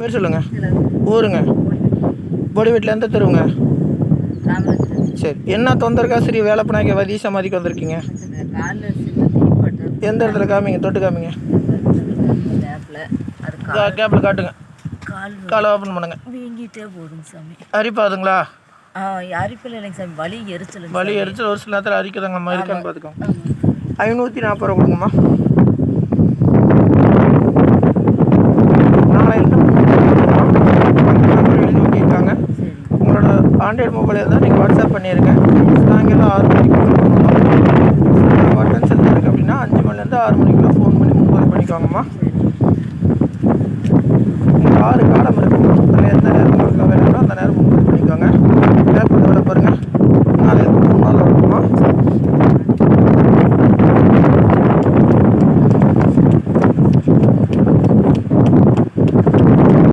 பேர் சொல்லுங்கள் ஊருங்க. பொடி வீட்டில் எந்த தெருவுங்க. சரி. என்ன தொந்தரக்கா சரி வேலை பண்ணாக்க வதி சமாதிக்கு வந்திருக்கீங்க? எந்த இடத்துல காமிங்க? தொட்டு காமிங்க. கேப்பில் அது கா- கேப்பில் காட்டுங்க. கால் ஓப்பன் பண்ணுங்க. வீங்கிட்டே போதுங்க சாமி அரிப்பாதுங்களா? அரிப்பில் இல்லைங்க சாமி வலி எரிச்சலுங்க வலி எரிச்சல் ஒரு சில நேரத்தில் அரிக்குதாங்கம்மா இருக்கான்னு பார்த்துக்கோங்க. ஐநூற்றி நாற்பது ரூபா கொடுங்கம்மா. ஆண்ட்ராய்டு மொபைல் தான் நீங்கள் வாட்ஸ்அப் பண்ணியிருக்கேன் சாயங்காலம் ஆறு மணிக்கு பட்டன்ஸ் இருந்தால் இருக்குது அப்படின்னா அஞ்சு மணிலேருந்து ஆறு மணிக்குலாம் ஃபோன் பண்ணி முன்பது பண்ணிக்கோங்கம்மா. ஆறு காலம் இருக்கும் அந்த நேரத்தில் நேரம் அந்த நேரம் முன்பது பண்ணிக்கோங்க. நேரம் பொறுத்த பாருங்கள்